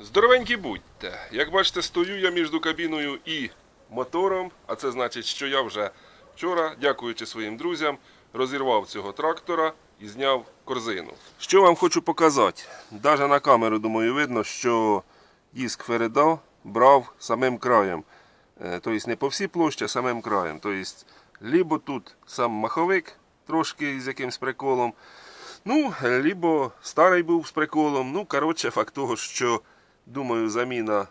Здоровенькі будьте. Як бачите, стою я між кабіною і мотором, а це значить, що я вже вчора, дякуючи своїм друзям, розірвав цього трактора і зняв корзину. Що вам хочу показати? Даже на камеру, думаю, видно, що диск Фереда брав самим краєм. Е, Тобто не по всій площі, а самим краєм. Тобто, либо тут сам маховик трошки з якимсь приколом, Ну, либо старий був з приколом. Ну, коротше, факт того, що, думаю, заміна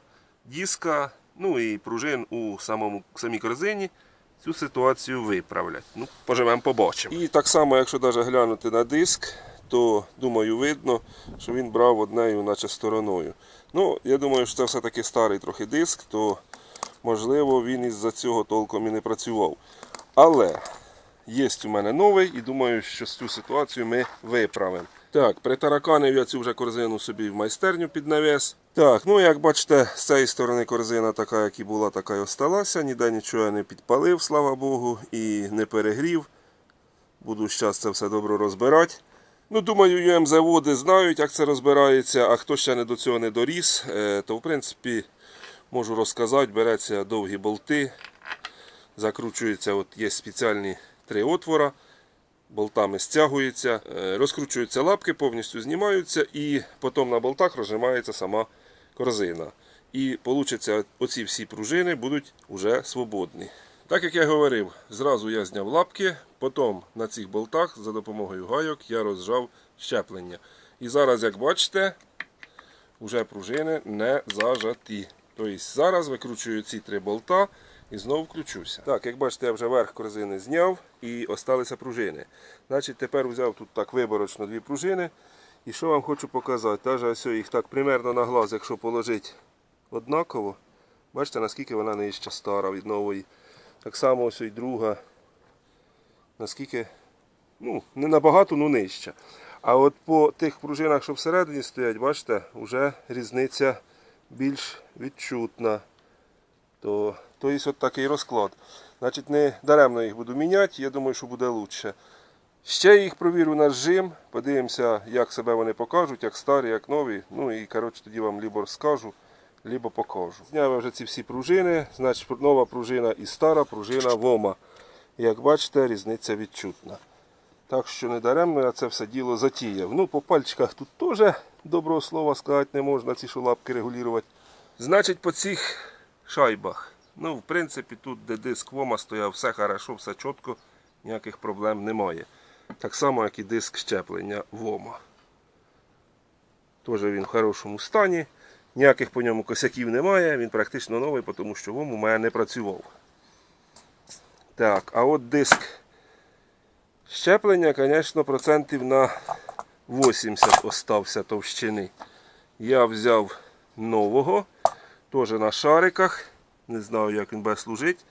диска, ну і пружин у самому, самій корзині цю ситуацію виправлять. Ну, поживемо, побачимо. І так само, якщо навіть глянути на диск, то думаю, видно, що він брав однею, наче стороною. Ну, я думаю, що це все-таки старий трохи диск, то можливо він із-за цього толком і не працював. Але Є у мене новий і думаю, що цю ситуацію ми виправимо. Так, притараканив я цю вже корзину собі в майстерню під навіс. Так, ну як бачите, з цієї сторони корзина така, як і була, така і осталася. Ніде нічого я не підпалив, слава Богу, і не перегрів. Буду зараз це все добре розбирати. Ну, думаю, ЮМ-заводи знають, як це розбирається, а хто ще не до цього не доріс, е, то в принципі можу розказати, береться довгі болти, закручується, от є спеціальні три отвора, болтами стягується, е, розкручуються лапки, повністю знімаються і потім на болтах розжимається сама корзина. І вийде, оці всі пружини будуть вже свободні. Так як я говорив, зразу я зняв лапки, потім на цих болтах за допомогою гайок я розжав щеплення. І зараз, як бачите, вже пружини не зажаті. Тобто зараз викручую ці три болта і знову включуся. Так, як бачите, я вже верх корзини зняв і осталися пружини. Значить, тепер взяв тут так виборочно дві пружини. І що вам хочу показати? Даже ось їх так примерно на глаз, якщо положити однаково, бачите, наскільки вона нижча стара від нової. Так само ось і друга. Наскільки, ну, не набагато, ну нижча. А от по тих пружинах, що всередині стоять, бачите, вже різниця більш відчутна. То, то є от такий розклад. Значить, не даремно їх буду міняти, я думаю, що буде краще. Ще їх провірю на жим, подивимося, як себе вони покажуть, як старі, як нові. Ну і коротше тоді вам либо розкажу, либо покажу. Зняв вже ці всі пружини, значить нова пружина і стара пружина вома. Як бачите, різниця відчутна. Так що не даремно я це все діло затіяв. Ну, по пальчиках тут теж доброго слова сказати не можна, ці шолапки регулювати. Значить, по цих шайбах. Ну, в принципі, тут, де диск вома стояв, все хорошо, все чітко, ніяких проблем немає. Так само, як і диск щеплення вома. Теж він в хорошому стані. Ніяких по ньому косяків немає, він практично новий, тому що вом у мене не працював. Так, а от диск щеплення, звісно, процентів на 80 остався товщини. Я взяв нового, теж на шариках. Не знаю, як він буде служити.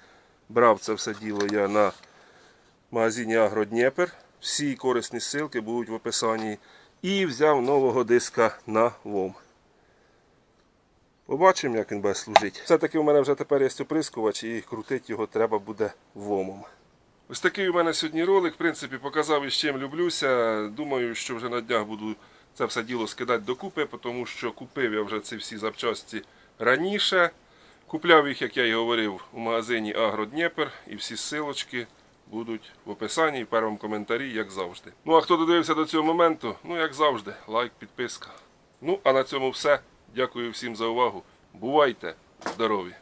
Брав це все діло я на магазині Агродніпер. Всі корисні ссылки будуть в описанні. І взяв нового диска на ВОМ. Побачимо, як він буде служити. Все-таки у мене вже тепер є оприскувач і крутити його треба буде вомом. Ось такий у мене сьогодні ролик. В принципі, показав із чим люблюся. Думаю, що вже на днях буду це все діло скидати докупи, тому що купив я вже ці всі запчасті раніше. Купляв їх, як я і говорив, у магазині Агродніпер і всі ссылочки будуть в описанні і в першому коментарі, як завжди. Ну а хто додивився до цього моменту, ну як завжди, лайк, підписка. Ну а на цьому все. Дякую всім за увагу. Бувайте здорові!